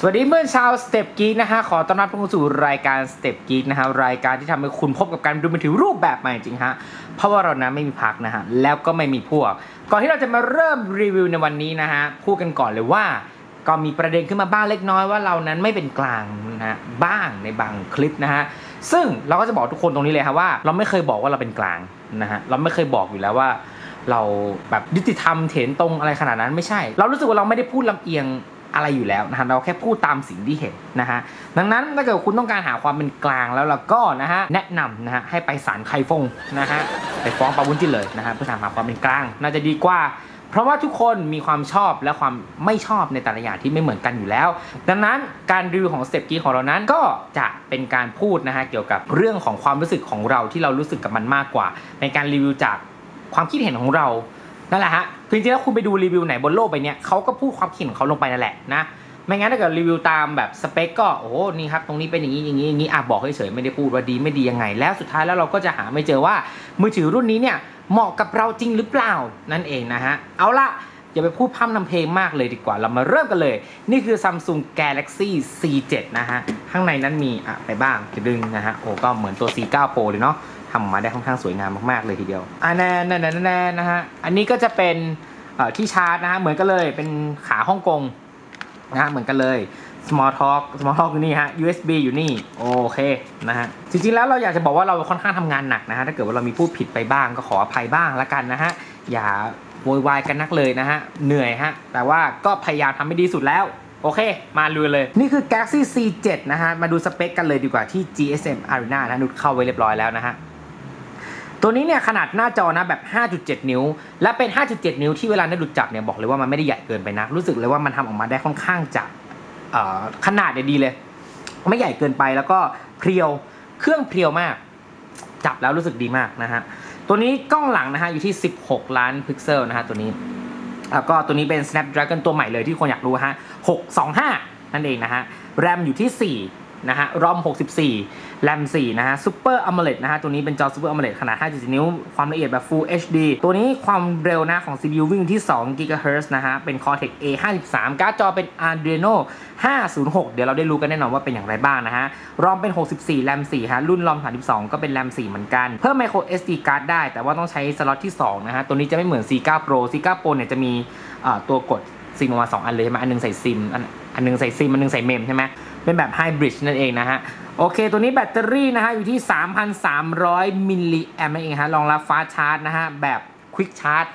สวัสดีเมื่อนชาวสเต็ปกีนะฮะ ขอต้อนรับทุกคนสู่รายการสเต็ปกีนะฮะ รายการที่ทำให้คุณพบกับการดูมือถือรูปแบบใหม่จริงฮะ เพราะว่าเรานะไม่มีพักนะฮะ แล้วก็ไม่มีพวก ก่อนที่เราจะมาเริ่มรีวิวในวันนี้นะฮะ พูดกันก่อนเลยว่า ก็มีประเด็นขึ้นมาบ้างเล็กน้อยว่าเรานั้นไม่เป็นกลางนะฮะบ้างในบางคลิปนะฮะ ซึ่งเราก็จะบอกทุกคนตรงนี้เลยครับว่า เราไม่เคยบอกว่าเราเป็นกลางนะฮะ เราไม่เคยบอกอยู่แล้วว่า เราแบบยุติธรรมเถนตรงอะไรขนาดนั้นไม่ใช่ เรารู้สึกว่าเราไม่ได้พูดลำเอียง อะไรอยู่แล้วนะฮะเราแค่พูดตามสิ่งที่เห็นนะฮะดังนั้นถ้าเกิดคุณต้องการหาความเป็นกลางแล้วเราก็นะฮะแนะนำนะฮะให้ไปศาลไคฟงนะฮะไปฟ้องปาวุ้นจินเลยนะฮะเพื่อถามหาความเป็นกลาง น่าจะดีกว่า เพราะว่าทุกคนมีความชอบและความไม่ชอบในแต่ละอย่างที่ไม่เหมือนกันอยู่แล้ว ดังนั้นการรีวิวของสเต็ปกี้ของเรานั้นก็จะเป็นการพูดนะฮะเกี่ยวกับเรื่องของความรู้สึกของเราที่เรารู้สึกกับมันมากกว่า ในการรีวิวจากความคิดเห็นของเรานั่นแหละฮะ คือจริงๆแล้วคุณไปดูรีวิวไหนบนโลกใบเนี้ยเขาก็พูดความคิดของเขาลงไปนั่นแหละนะไม่งั้นถ้าเกิดรีวิวตามแบบสเปคก็โอ้โหนี่ครับตรงนี้เป็นอย่างนี้อย่างนี้อย่างนี้อะบอกเฉยๆไม่ได้พูดว่าดีไม่ดียังไง แล้วสุดท้ายแล้วเราก็จะหาไม่เจอว่ามือถือรุ่นนี้เนี่ยเหมาะกับเราจริงหรือเปล่านั่นเองนะฮะเอาละอย่าไปพูดพร่ำนำเพลงมากเลยดีกว่า เรามาเริ่มกันเลย นี่คือ Samsung Galaxy C7 นะฮะ ข้างในนั้นมีอะไปบ้างจะดึงนะฮะ โอ้ก็เหมือนตัว C9 Pro เลยเนาะ ทำออกมาได้ค่อนข้างสวยงามมากๆเลยทีเดียวอ่าแน่แน่นแน่นะฮะอันนี้ก็จะเป็นที่ชาร์จนะฮะเหมือนกันเลยเป็นขาฮ่องกงนะฮะเหมือนกันเลย small talk small talk อยู่นี่ฮะ USB อยู่นี่โอเคนะฮะจริงๆแล้วเราอยากจะบอกว่าเราค่อนข้างทำงานหนักนะฮะถ้าเกิดว่าเรามีพูดผิดไปบ้างก็ขออภัยบ้างละกันนะฮะอย่าโวยวายกันนักเลยนะฮะเหนื่อยฮะแต่ว่าก็พยายามทำให้ดีสุดแล้วโอเค มาลุยเลย นี่คือ Galaxy C7 นะฮะ มาดูสเปคกันเลยดีกว่าที่ GSM Arena นะนุดเข้าไว้เรียบร้อยแล้วนะฮะ ตัวนี้เนี่ยขนาดหน้าจอนะแบบ 5.7 นิ้ว และเป็น 5.7 นิ้วที่เวลานักดูจับเนี่ยบอกเลยว่ามันไม่ได้ใหญ่เกินไปนักรู้สึกเลยว่ามันทำออกมาได้ค่อนข้างจะขนาดเนี่ยดีเลย ไม่ใหญ่เกินไปแล้วก็เพรียวเครื่องเพรียวมาก จับแล้วรู้สึกดีมากนะฮะตัวนี้กล้องหลังนะฮะอยู่ที่ 16 ล้านพิกเซลนะฮะตัวนี้แล้วก็ตัวนี้เป็น Snapdragon ตัวใหม่เลยที่คนอยากรู้ฮะ625 นั่นเองนะฮะแรมอยู่ที่ 4 นะฮะรอม 64 แรม 4 นะฮะ Super AMOLED นะฮะ ตัวนี้เป็นจอ Super AMOLED ขนาด5.7นิ้ว ความละเอียดแบบ Full HD ตัวนี้ความเร็วนะของ CPU วิ่งที่ 2 GHz นะฮะ เป็น Cortex A53 การ์ดจอเป็น Adreno 506 เดี๋ยวเราได้รู้กันแน่นอนว่าเป็นอย่างไรบ้างนะฮะ รอมเป็น 64 แรม 4 ฮะ รุ่นรอม 32 ก็เป็นแรม 4 เหมือนกัน เพิ่ม micro SD card ได้ แต่ว่าต้องใช้สล็อตที่ 2 นะฮะ ตัวนี้จะไม่เหมือน C9 Pro C9 Pro เนี่ยจะมีเอ่อตัวกดซิมออกมาสองอันเลยใช่ไหมอันนึงใส่ซิมอันอันนึงใส่ซิมอันนึงใส่เมมใช่ไหมเป็นแบบไฮบริดนั่นเองนะฮะโอเค ตัวนี้แบตเตอรี่นะฮะอยู่ที่ 3,300 มิลลิแอมป์นั่นเองฮะรองรับฟ้าชาร์จนะฮะแบบควิกชาร์จ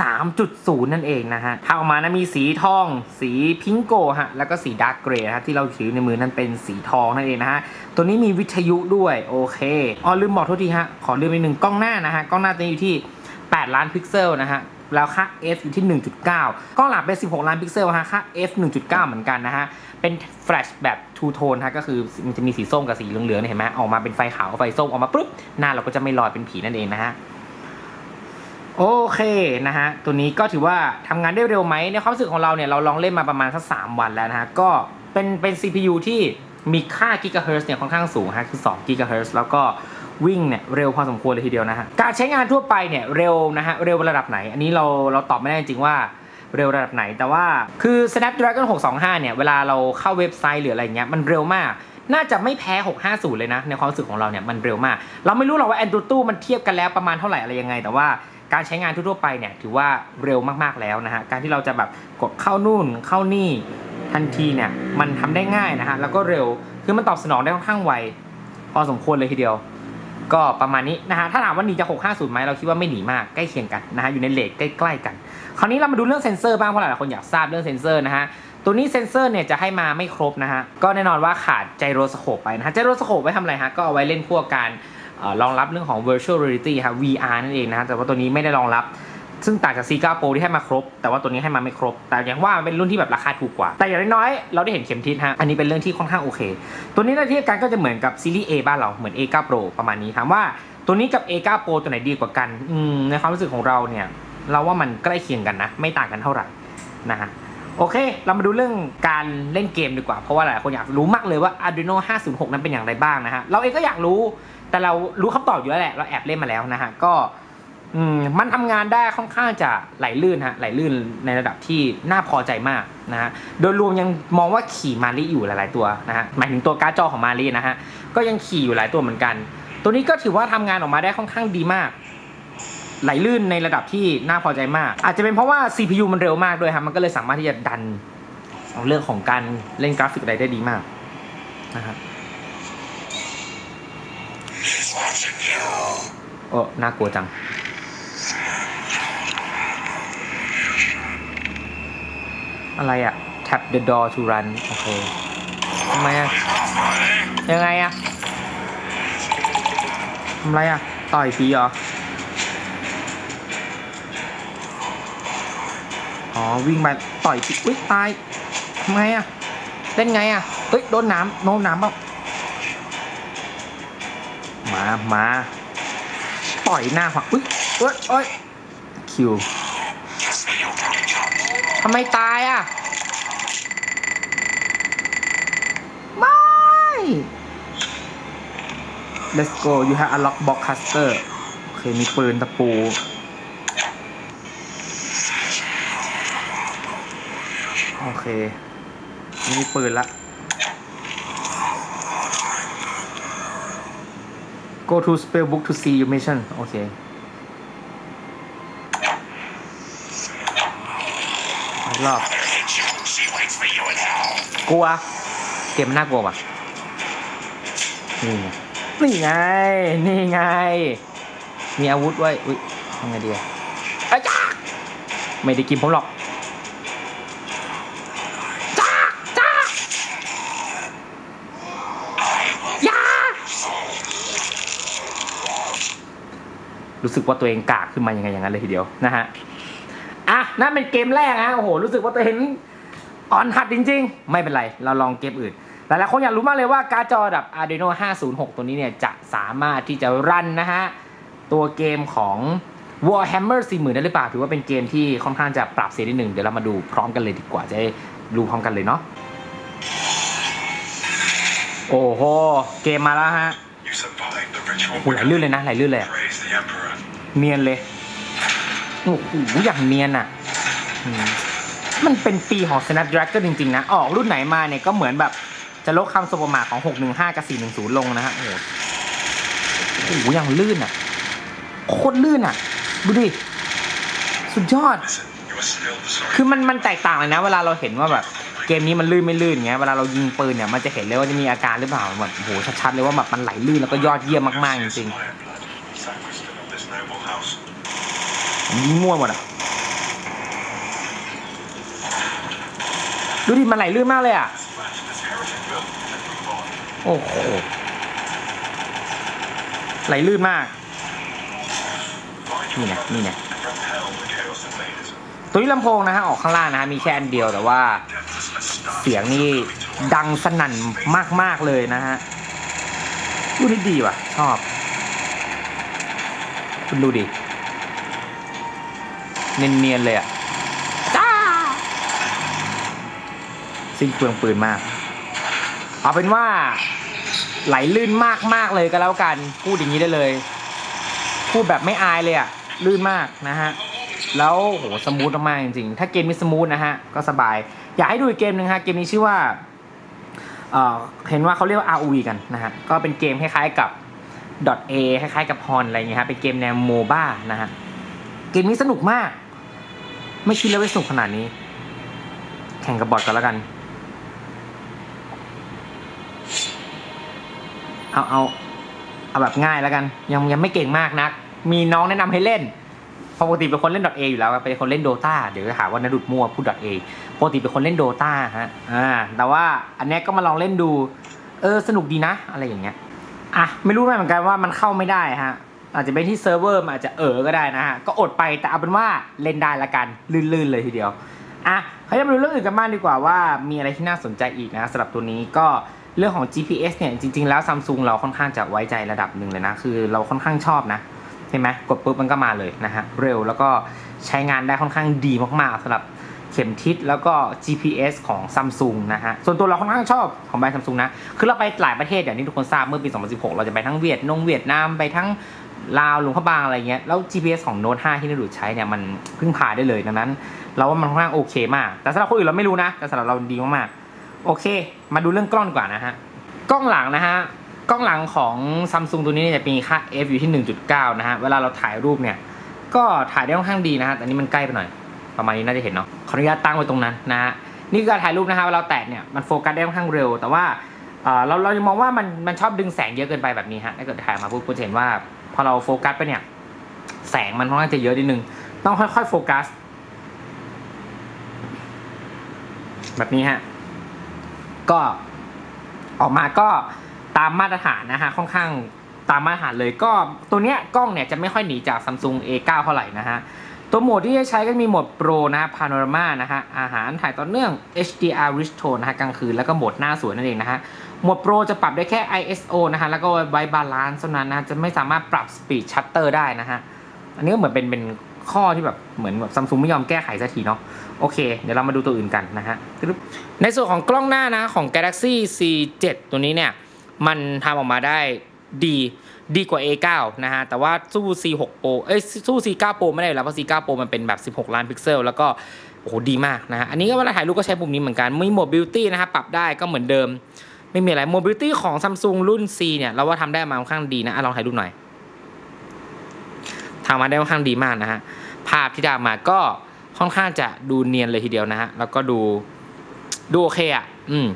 3.0 นั่นเองนะฮะถ้าออกมานะมีสีทอง สีพิงโกฮะ แล้วก็สีดาร์กเกรย์ฮะที่เราถือในมือนั้นเป็นสีทองนั่นเองนะฮะ ตัวนี้มีวิทยุด้วย โอเค อ๋อลืมบอกโทษทีฮะ ขอลืมไปหนึ่งกล้องหน้านะฮะ กล้องหน้าตัวนี้อยู่ที่ 8 ล้านพิกเซลนะฮะ แล้วค่า f อยู่ที่ 1.9 กล้องหลังเป็น 16 ล้านพิกเซลฮะ ค่า f 1.9 เหมือนกันนะฮะ เป็นแฟลชแบบทูโทนฮะก็คือมันจะมีสีส้มกับสีเหลืองๆเนี่ยเห็นไหมออกมาเป็นไฟขาวกับไฟส้มออกมาปุ๊บหน้าเราก็จะไม่ลอยเป็นผีนั่นเองนะฮะโอเคนะฮะตัวนี้ก็ถือว่าทำงานได้เร็วไหมในความรู้สึกของเราเนี่ยเราลองเล่นมาประมาณสักสามวันแล้วนะฮะก็เป็นเป็น CPU ที่มีค่ากิกะเฮิร์เนี่ยค่อนข้างสูงฮะคือ2กิกะเฮิร์แล้วก็วิ่งเนี่ยเร็วพอสมควรเลยทีเดียวนะฮะการใช้งานทั่วไปเนี่ยเร็วนะฮะเร็วระดับไหน อันนี้เราเราตอบไม่ได้จริงว่า เร็วระดับไหน แต่ว่าคือ Snapdragon 625 เนี่ย เวลาเราเข้าเว็บไซต์หรืออะไรเงี้ยมันเร็วมาก น่าจะไม่แพ้ 650 เลยนะ ในความรู้สึกของเราเนี่ยมันเร็วมาก เราไม่รู้หรอกว่า Android ตู้มันเทียบกันแล้วประมาณเท่าไหร่อะไรยังไง แต่ว่าการใช้งานทั่วไปเนี่ยถือว่าเร็วมากๆแล้วนะฮะการที่เราจะแบบกดเข้านู่นเข้านี่ทันทีเนี่ยมันทำได้ง่ายนะฮะแล้วก็เร็วคือมันตอบสนองได้ค่อนข้างไวพอสมควรเลยทีเดียว ก็ประมาณนี้นะฮะถ้าถามว่าหนีจาก650ไหมเราคิดว่าไม่หนีมากใกล้เคียงกันนะฮะอยู่ในเลทใกล้ๆกัน คราวนี้เรามาดูเรื่องเซนเซอร์บ้างเพราะหลายคนอยากทราบเรื่องเซนเซอร์นะฮะตัวนี้เซนเซอร์เนี่ยจะให้มาไม่ครบนะฮะ ก็แน่นอนว่าขาดไจโรสโคปไปนะฮะ ไจโรสโคปไว้ทำอะไรฮะ ก็เอาไว้เล่นพวกการออรองรับเรื่องของ virtual reality ฮะ VR นั่นเองนะฮะ แต่ว่าตัวนี้ไม่ได้รองรับ ซึ่งต่างจาก C9 Pro ที่ให้มาครบ แต่ว่าตัวนี้ให้มาไม่ครบ แต่อย่างว่ามันเป็นรุ่นที่แบบราคาถูกกว่า แต่อย่างน้อยๆเราได้เห็นเข็มทิศฮะอันนี้เป็นเรื่องที่ค่อนข้างโอเค ตัวนี้ถ้าทียบกันก็จะเหมือนกับซีรีส์ A บ้านเราเหมือน A9 Pro ประมาณนี้ถามว่าตัวนี้กับ A9 Pro ตัวไหนดีกว่ากันอืมในความรู้สึกของเราเนี่ยเราว่ามันใกล้เคียงกันนะ ไม่ต่างกันเท่าไหร่นะฮะโอเค เรามาดูเรื่องการเล่นเกมดีกว่า เพราะว่าหลายคนอยากรู้มากเลยว่า Arduino 506 นั้นเป็นอย่างไรบ้างนะฮะ เราเองก็อยากรู้ แต่เรารู้คำตอบอยู่แล้วแหละ เราแอบเล่นมาแล้วนะฮะ ก็ อืมมันทำงานได้ค่อนข้างจะไหลลื่นฮะไหลลื่นในระดับที่น่าพอใจมากนะฮะโดยรวมยังมองว่าขี่มารีอยู่หลาย ๆ ตัวนะฮะหมายถึงตัวการ์ดจอของมารีนะฮะก็ยังขี่อยู่หลายตัวเหมือนกัน ตัวนี้ก็ถือว่าทำงานออกมาได้ค่อนข้างดีมาก ไหลลื่นในระดับที่น่าพอใจมาก อาจจะเป็นเพราะว่า CPU มันเร็วมากด้วยครับมันก็เลยสามารถที่จะดันเอาเรื่องของการเล่นกราฟิกอะไรได้ดีมากนะครับโอ้น่ากลัวจัง อะไรอะ tap the door to run โอเคทำไมอะยังไงอะทำไรอะต่อยปีเหรอ อ๋อ วิ่งมาต่อยปีอุ้ยตายทำไงอะเล่นไงอะเอ้ยโดนน้ำโดนน้ำเปล่ามามาต่อยหน้าผักอุ้ยเอ้ยเอ้ยคิว ทำไมตายอะ ไม่ let's go you have unlock box caster โอเค มีปืนตะปู โอเค มีปืนละ go to spell book to see your mission โอเค อีกรอกลัว เกมมันน่ากลัวป่ะนี่ไงนี่ไง นี่ไง มีอาวุธไว้ อุ้ยทำไงดีอะจ้าไม่ได้กินผมหรอกจ้าจ้าย่ารู้สึกว่าตัวเองกากขึ้นมายังไงอย่างนั้นเลยทีเดียวนะฮะ นั่นเป็นเกมแรกฮะโอ้โหรู้สึกว่าตัวเองอ่อนหัดจริง ๆ ไม่เป็นไรเราลองเกมอื่นหลายๆคนอยากรู้มากเลยว่าการ์ดจอระดับ Arduino 506 ตัวนี้เนี่ยจะสามารถที่จะรันนะฮะตัวเกมของ Warhammer 40,000ได้หรือเปล่าถือว่าเป็นเกมที่ค่อนข้างจะปรับเสียงนิดหนึ่งเดี๋ยวเรามาดูพร้อมกันเลยดีกว่าจะได้ดูพร้อมกันเลยเนาะโอ้โห เกมมาแล้วฮะโอ้ไหลลื่นเลยนะไหลลื่นเลยเนียนเลยโอ้โหอย่างเนียนอะ มันเป็นปีของ Snapdragon จริงๆนะ ออกรุ่นไหนมาเนี่ยก็เหมือนแบบจะลดคำสบประมาทของ 615 กับ 410 ลงนะฮะ โอ้โหโอ้โหอย่างลื่นอะ โคตรลื่นอะ ดูดิ สุดยอด คือมันมันแตกต่างเลยนะ เวลาเราเห็นว่าแบบเกมนี้มันลื่นไม่ลื่นเงี้ย เวลาเรายิงปืนเนี่ยมันจะเห็นเลยว่าจะมีอาการหรือเปล่าแบบโอ้โหชัดๆเลยว่าแบบมันไหลลื่นแล้วก็ยอดเยี่ยมมากๆจริงๆมยิงมั่วหมดอะ ดูดิมันไหลลื่นมากเลยอะ โอ้โห ไหลลื่นมาก Find Nhìn your nè, brothers nhìn nè. and repel the chaos invaders. ตัวนี้ลำโพงนะฮะออกข้างล่างนะฮะมีแค่อันเดียวแต่ว่า เสียงนี่ดังสนั่นมาก ๆ เลยนะฮะดูนี่ดีว่ะ ชอบ คุณดูดิ เนียนๆเลยอะ จ้า สิ้นเปลืองปืนมาก เอาเป็นว่าไหลลื่นมากๆเลยก็แล้วกันพูดอย่างนี้ได้เลย พูดแบบไม่อายเลยอะลื่นมากนะฮะแล้วโหสมูทมากๆจริงๆ ถ้าเกมนี้สมูทนะฮะก็สบาย อยากให้ดูอีกเกมหนึ่งฮะเกมนี้ชื่อว่าเอ่อห็นว่าเขาเรียกว่า ROV กันนะฮะก็เป็นเกมคล้ายๆกับ .a คล้ายๆกับ Hon อะไรเงี้ยฮะเป็นเกมแนวโมบ้านะฮะเกมนี้สนุกมาก ไม่คิดเลยว่าสนุกขนาดนี้ แข่งกับบอทกันแล้วกัน เอาเอาเอาแบบง่ายแล้วกัน ยังยังไม่เก่งมากนัก มีน้องแนะนำให้เล่นปกติเป็นคนเล่น .a อยู่แล้วเป็นคนเล่น Dota เดี๋ยวจะหาว่านดุดมั่วพูด .a ปกติเป็นคนเล่น Dota ฮะอ่าแต่ว่าอันนี้ก็มาลองเล่นดู เออสนุกดีนะ อะไรอย่างเงี้ยอะไม่รู้เหมือนกันว่ามันเข้าไม่ได้ฮะอาจจะเป็นที่เซิร์ฟเวอร์มันอาจจะเออก็ได้นะฮะ ก็อดไปแต่เอาเป็นว่าเล่นได้ละกัน ลื่นๆเลยทีเดียวอะเขาจะมาดูเรื่องอื่นกันบ้างดีกว่าว่ามีอะไรที่น่าสนใจอีกนะสำหรับตัวนี้ก็ เรื่องของ GPS เนี่ยจริง ๆ แล้วซัมซุงเราค่อนข้างจะไว้ใจระดับหนึ่งเลยนะ คือเราค่อนข้างชอบนะใช่ไหมกดปุ๊บมันก็มาเลยนะฮะเร็วแล้วก็ใช้งานได้ค่อนข้างดีมากๆสำหรับเข็มทิศแล้วก็ GPS ของซัมซุงนะฮะ ส่วนตัวเราค่อนข้างชอบของแบรนด์ซัมซุงนะ คือเราไปหลายประเทศอย่างที่ทุกคนทราบเมื่อปี 2016 เราจะไปทั้งเวียดนงเวียดนามไปทั้งลาวหลวงพระบางอะไรเงี้ย แล้ว GPS ของ Note 5ที่นดูดใช้เนี่ยมันพึ่งพาได้เลยดังนั้น เราว่ามันค่อนข้างโอเคมาก แต่สำหรับคนอื่นเราไม่รู้นะ แต่สำหรับเราดีมากๆ โอเค มาดูเรื่องกล้องดีกว่านะฮะ กล้องหลังนะฮะ กล้องหลังของซัมซุงตัวนี้เนี่ยจะมีค่า f อยู่ที่ 1.9 นะฮะ เวลาเราถ่ายรูปเนี่ย ก็ถ่ายได้ค่อนข้างดีนะฮะ แต่นี้มันใกล้ไปหน่อย ประมาณนี้น่าจะเห็นเนาะ ขออนุญาตตั้งไว้ตรงนั้นนะฮะ นี่คือการถ่ายรูปนะฮะ เวลาแตะเนี่ยมันโฟกัสได้ค่อนข้างเร็ว แต่ว่าเราเราจะมองว่ามันมันชอบดึงแสงเยอะเกินไปแบบนี้ฮะ ถ้าเกิดถ่ายมาปุ๊บคุณเห็นว่าพอเราโฟกัสไปเนี่ย แสงมันค่อนข้างจะเยอะนิดนึง ต้องค่อยๆโฟกัส แบบนี้ฮะ ก็ออกมาก็ตามมาตรฐานนะฮะค่อนข้างตามมาตรฐานเลยก็ตัวเนี้ยกล้องเนี่ยจะไม่ค่อยหนีจาก Samsung A9 เท่าไหร่นะฮะตัวโหมดที่จะใช้ก็มีโหมด Pro นะฮะ Panorama นะฮะอาหารถ่ายต่อเนื่อง HDR Rich Tone นะฮะกลางคืนแล้วก็โหมดหน้าสวยนั่นเองนะฮะโหมด Pro จะปรับได้แค่ ISO นะฮะแล้วก็ไว้บาลานซ์เท่านั้นนะจะไม่สามารถปรับ Speed Shutter ได้นะฮะอันนี้ก็เหมือนเป็นเป็น ข้อที่แบบเหมือนแบบซัมซุงไม่ยอมแก้ไขสักทีเนาะโอเค เดี๋ยวเรามาดูตัวอื่นกันนะฮะในส่วนของกล้องหน้านะของ Galaxy C7 ตัวนี้เนี่ย มันทำออกมาได้ดีดีกว่า A9 นะฮะ แต่ว่าสู้ C6 Pro เอ้ยสู้ C9 Pro ไม่ได้แล้วเพราะ C9 Pro มันเป็นแบบ 16 ล้านพิกเซล แล้วก็โอ้โหดีมากนะฮะ อันนี้ก็เวลาถ่ายรูปก็ใช้ปุ่มนี้เหมือนกันมีโหมด Beauty นะฮะ ปรับได้ก็เหมือนเดิม ไม่มีอะไรโหมด Beauty ของ Samsung รุ่น C เนี่ย เราว่าทำได้มาค่อนข้างดีนะะลองถ่ายรูปหน่อย ทำมาได้ค่อนข้างดีมากนะฮะภาพที่ได้มาก็ค่อนข้างจะดูเนียนเลยทีเดียวนะฮะแล้วก็ดูดูโอเคอะอืม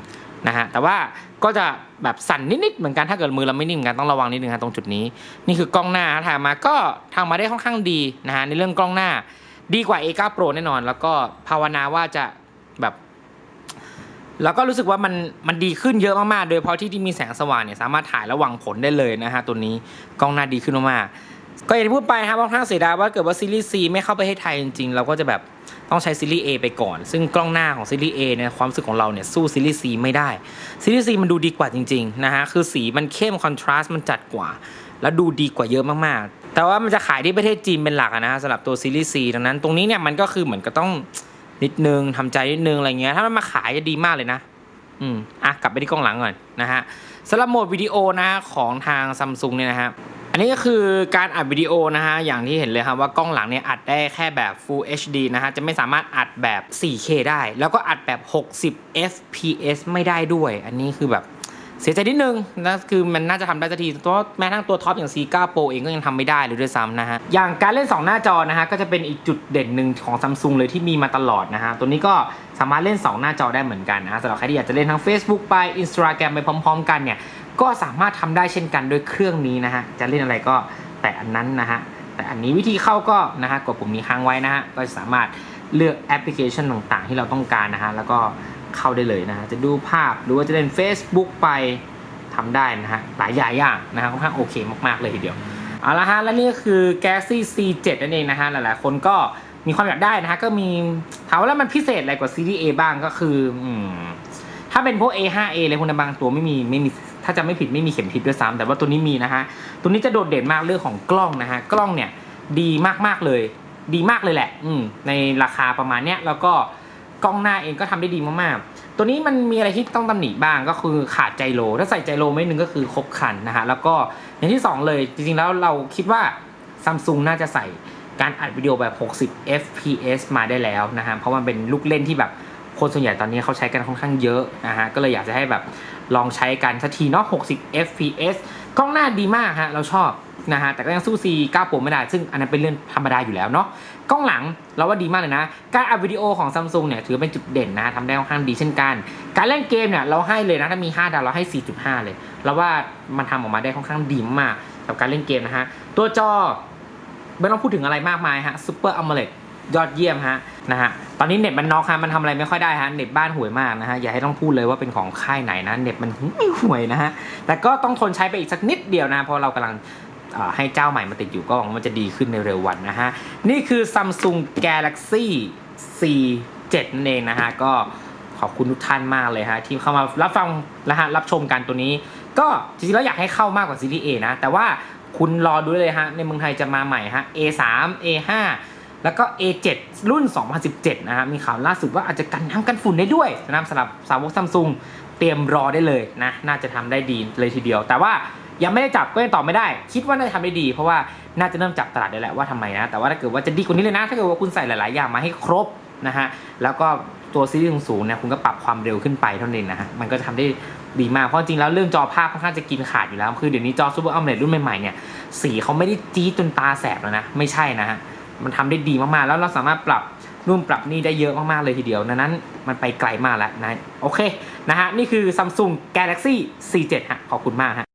นะฮะแต่ว่าก็จะแบบสั่นนิดๆเหมือนกันถ้าเกิดมือเราไม่นิ่งเหมือนกันต้องระวังนิดนึงฮะตรงจุดนี้ นี่คือกล้องหน้าถ่ายมาก็ทำมาได้ค่อนข้างดีนะฮะในเรื่องกล้องหน้าดีกว่า A9 Pro แน่นอน แล้วก็ภาวนาว่าจะแบบ แล้วก็รู้สึกว่ามันมันดีขึ้นเยอะมากๆ โดยเฉพาะที่ที่มีแสงสว่างเนี่ยสามารถถ่ายระหว่างผลได้เลยนะฮะตัวนี้กล้องหน้าดีขึ้นมากๆ ก็อย่างที่พูดไปนะครับค่อนข้างเสียดายว่าเกิดว่าซีรีส์ C ไม่เข้าไปให้ไทยจริงๆ เราก็จะแบบต้องใช้ซีรีส์ A ไปก่อน ซึ่งกล้องหน้าของซีรีส์ A เนี่ยความรู้สึกของเราเนี่ยสู้ซีรีส์ C ไม่ได้ ซีรีส์ C มันดูดีกว่าจริงๆนะฮะคือสีมันเข้มคอนทราสต์มันจัดกว่า แล้วดูดีกว่าเยอะมากๆ แต่ว่ามันจะขายที่ประเทศจีนเป็นหลักนะฮะสำหรับตัวซีรีส์ C ดังนั้นตรงนี้เนี่ยมันก็คือเหมือนก็ต้องนิดนึงทำใจนิดนึงอะไรเงี้ยถ้ามันมาขายจะดีมากเลยนะอืมอะกลับไปที่กล้องหลังก่อนนะฮะสำหรับโหมดวิดีโอนะของทางซัมซุงเนี่ยนะฮะ นนี้ก็คือการอัดวิดีโอนะฮะอย่างที่เห็นเลยครับว่ากล้องหลังเนี่ยอัดได้แค่แบบ Full HD นะฮะจะไม่สามารถอัดแบบ 4K ได้ แล้วก็อัดแบบ 60 fps ไม่ได้ด้วย อันนี้คือแบบเสียใจนิดนึงนะคือมันน่าจะทำได้สักทีตัวแม้ทั้งตัวท็อปอย่าง C9 Pro เองก็ยังทำไม่ได้เลยด้วยซ้ำนะฮะ อย่างการเล่น 2 หน้าจอนะฮะ ก็จะเป็นอีกจุดเด่นหนึ่งของซัมซุงเลยที่มีมาตลอดนะฮะ ตัวนี้ก็สามารถเล่น 2 หน้าจอได้เหมือนกันนะะสำหรับใครที่อยากจะเล่นทั้ง Facebook ไป Instagram ไปพร้อม ๆ กันเนี่ย ก็สามารถทำได้เช่นกันด้วยเครื่องนี้นะฮะจะเล่นอะไรก็แต่อันนั้นนะฮะแต่อันนี้วิธีเข้าก็นะฮะกดปุ่มนี้ค้างไว้นะฮะก็สามารถเลือกแอปพลิเคชันต่างๆ ที่เราต้องการนะฮะแล้วก็เข้าได้เลยนะฮะจะดูภาพหรือว่าจะเล่น Facebook ไปทำได้นะฮะหลายอย่างอย่างนะฮะค่อนข้างโอเคมากๆเลยทีเดียวเอาละฮะและนี่ก็คือ Galaxy C7 นั่นเองนะฮะหลายๆคนก็มีความอยากได้นะฮะก็มีถามว่าแล้วมันพิเศษอะไรกว่า Series A บ้างก็คืออ ถ้าเป็นพวก A5A เลยพวกนั้นบางตัวไม่มีไม่มีถ้าจะไม่ผิดไม่มีเข็มทิศด้วยซ้ำแต่ว่าตัวนี้มีนะฮะตัวนี้จะโดดเด่นมากเรื่องของกล้องนะฮะกล้องเนี่ยดีมากๆเลย ดีมากเลยแหละ อืในราคาประมาณเนี้ยแล้วก็กล้องหน้าเองก็ทำได้ดีมากๆ ตัวนี้มันมีอะไรที่ต้องตำหนิบ้างก็คือขาดไจโรถ้าใส่ไจโรไม่นึงก็คือครบคันนะฮะแล้วก็อย่างที่สองเลยจริงๆแล้วเราคิดว่าซัมซุงน่าจะใส่การอัดวิดีโอแบบ 60 fps มาได้แล้วนะฮะเพราะมันเป็นลูกเล่นที่แบบ คนส่วนใหญ่ตอนนี้เขาใช้กันค่อนข้างเยอะนะฮะก็เลยอยากจะให้แบบลองใช้กันสักทีเนาะ60 fps กล้องหน้าดีมากฮะเราชอบนะฮะแต่ก็ยังสู้ C9 Pro ไม่ได้ ซึ่งอันนั้นเป็นเรื่องธรรมดาอยู่แล้วเนาะกล้องหลังเราว่าดีมากเลยนะ การอัดวิดีโอของซัมซุงเนี่ยถือเป็นจุดเด่นนะทำได้ค่อนข้างดีเช่นกัน การเล่นเกมเนี่ยเราให้เลยนะ ถ้ามี 5 ดาวเราให้ 4.5 เลย เราว่ามันทำออกมาได้ค่อนข้างดีมากกับการเล่นเกมนะฮะตัวจอไม่ต้องพูดถึงอะไรมากมายฮะซูเปอร์อัลเล ยอดเยี่ยมฮะนะฮะตอนนี้เน็ตมันน็อกฮะมันทำอะไรไม่ค่อยได้ฮะเน็ตบ้านห่วยมากนะฮะอย่าให้ต้องพูดเลยว่าเป็นของค่ายไหนนะเน็ตมันห่วยนะฮะแต่ก็ต้องทนใช้ไปอีกสักนิดเดียวนะเพราะเรากำลังให้เจ้าใหม่มาติดอยู่ก็หวังว่ามันจะดีขึ้นในเร็ววันนะฮะนี่คือ Samsung Galaxy C7 นั่นเองนะฮะก็ขอบคุณทุกท่านมากเลยฮะที่เข้ามารับฟังนะฮะรับชมกันตัวนี้ ก็จริงๆแล้วอยากให้เข้ามากกว่าซีรีส์ A นะ แต่ว่าคุณรอดูเลยฮะ ในเมืองไทยจะมาใหม่ฮะ A3 A5 แล้วก็ A7 รุ่น 2017 นะฮะมีข่าวล่าสุดว่าอาจจะกันน้ำกันฝุ่นได้ด้วยนะครับสำหรับสาวกซัมซุงเตรียมรอได้เลยนะ น่าจะทำได้ดีเลยทีเดียว แต่ว่ายังไม่ได้จับก็ยังตอบไม่ได้ คิดว่าน่าจะทำได้ดี เพราะว่าน่าจะเริ่มจับตลาดได้แหละว่าทำไมนะ แต่ว่าถ้าเกิดว่าจะดีกว่านี้เลยนะ ถ้าเกิดว่าคุณใส่หลาย ๆ อย่างมาให้ครบนะฮะ แล้วก็ตัวซีรีส์สูงๆเนี่ยคุณก็ปรับความเร็วขึ้นไปเท่านั้นนะฮะ มันก็จะทำได้ดีมาก เพราะจริงแล้วเรื่องจอภาพค่อนข้างจะกินขาดอยู่แล้ว คือเดี๋ยวนี้จอซูเปอร์อัลเลรุ่นใหม่ๆเนี่ย สีเขาไม่ได้จี๊ดจนตาแสบแล้วนะ ไม่ใช่นะฮะ มันทำได้ดีมากๆ แล้วเราสามารถปรับนู่นปรับนี่ได้เยอะมากๆเลยทีเดียวดังนั้นมันไปไกลมากแล้วนะ โอเค นะฮะ นี่คือ Samsung Galaxy C7 ฮะ ขอบคุณมากฮะ